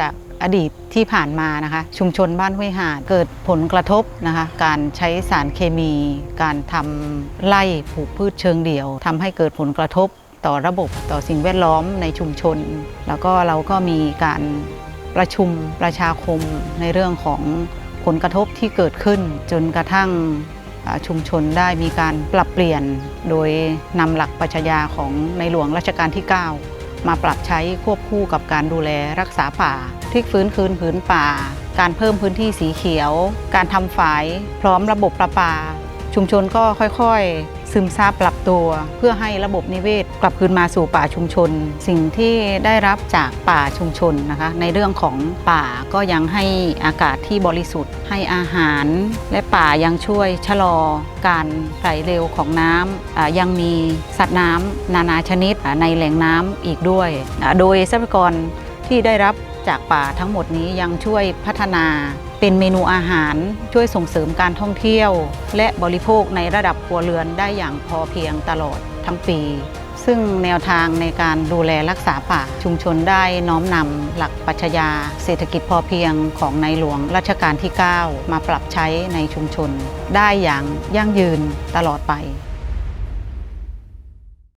จากอดีตที่ผ่านมานะคะชุมชนบ้านห้วยหาดเกิดผลกระทบนะคะการใช้สารเคมี การทำไล่ปลูกพืชเชิงเดี่ยวทำให้เกิดผลกระทบต่อระบบต่อสิ่งแวดล้อมในชุมชน แล้วก็เราก็มีการประชุมประชาคมในเรื่องของผลกระทบที่เกิดขึ้น จนกระทั่งชุมชนได้มีการปรับเปลี่ยน โดยนำหลักปัชญาของในหลวงรัชกาลที่ 9 มาปรับใช้ควบคู่กับการดูแลรักษาป่าพลิกฟื้นคืนผืนป่า การเพิ่มพื้นที่สีเขียว การทำฝาย พร้อมระบบประปา ชุมชนก็ค่อยๆ ซึมซาบปรับตัวเพื่อให้ระบบนิเวศ กลับคืนมาสู่ป่าชุมชน สิ่งที่ได้รับจากป่าชุมชนนะคะ ในเรื่องของป่าก็ยังให้อากาศที่บริสุทธิ์ ให้อาหาร และป่ายังช่วยชะลอการไหลเร็วของน้ำอ่ายังมีสัตว์น้ำนานาชนิดในแหล่งน้ำอีกด้วย โดยทรัพยากรที่ได้รับจากป่าทั้งหมดนี้ยังช่วยพัฒนา เป็นเมนูอาหารช่วยส่งเสริมการท่องเที่ยว และบริโภคในระดับครัวเรือนได้อย่างพอเพียงตลอดทั้งปี ซึ่งแนวทางในการดูแลรักษาป่าชุมชนได้น้อมนำหลักปัชญาเศรษฐกิจพอเพียงของในหลวงรัชกาลที่ 9 มาปรับใช้ในชุมชน ได้อย่างยั่งยืนตลอดไป